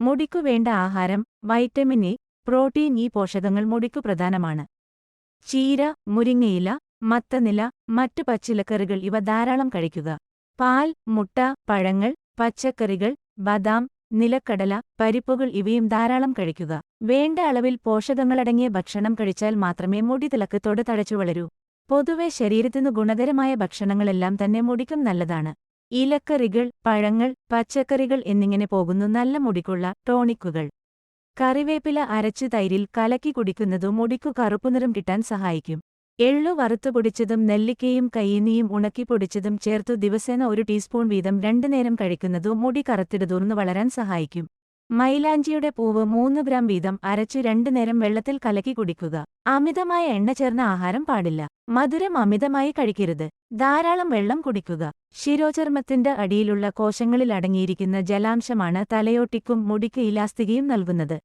മുടിക്കു വേണ്ട ആഹാരം vitamin A protein ഈ പോഷകങ്ങൾ മുടിക്കു പ്രധാനമാണ്. ചീര മുരിങ്ങയില മത്തനില മറ്റ് പച്ചിലക്കറികൾ ഇവ ധാരാളം കഴിക്കുക. പാൽ മുട്ട പഴങ്ങൾ പച്ചക്കറികൾ ബദാം നിലക്കടല പരിപ്പുകൾ ഇവയും ധാരാളം കഴിക്കുക. വേണ്ട അളവിൽ പോഷകങ്ങളടങ്ങിയ ഭക്ഷണം കഴിച്ചാൽ മാത്രമേ മുടി തിളക്ക് തഴച്ചു വളരൂ. പൊതുവെ ശരീരത്തിനു ഗുണകരമായ ഭക്ഷണങ്ങളെല്ലാം തന്നെ മുടിക്കും നല്ലതാണ്. ഇലക്കറികൾ പഴങ്ങൾ പച്ചക്കറികൾ എന്നിങ്ങനെ പോകുന്നു നല്ല മുടിക്കുള്ള ടോണിക്കുകൾ. കറിവേപ്പില അരച്ച് തൈരിൽ കലക്കി കുടിക്കുന്നതു മുടിക്കു കറുപ്പുനിറം കിട്ടാൻ സഹായിക്കും. എള്ളു വറുത്തു പൊടിച്ചതും നെല്ലിക്കയും കയ്യനിയും ഉണക്കി പൊടിച്ചതും ചേർത്തു ദിവസേന ഒരു ടീസ്പൂൺ വീതം രണ്ടു നേരം കഴിക്കുന്നതു മുടി കറുത്തിടതൂർന്നു വളരാൻ സഹായിക്കും. മൈലാഞ്ചിയുടെ പൂവ് മൂന്ന് ഗ്രാം വീതം അരച്ചു രണ്ടു നേരം വെള്ളത്തിൽ കലക്കി കുടിക്കുക. അമിതമായ എണ്ണ ചേർന്ന ആഹാരം പാടില്ല. മധുരം അമിതമായി കഴിക്കരുത്. ധാരാളം വെള്ളം കുടിക്കുക. ശിരോചർമ്മത്തിന്റെ അടിയിലുള്ള കോശങ്ങളിൽ അടങ്ങിയിരിക്കുന്ന ജലാംശമാണ് തലയോട്ടിക്കും മുടിക്ക് ഇലാസ്തികയും നൽകുന്നത്.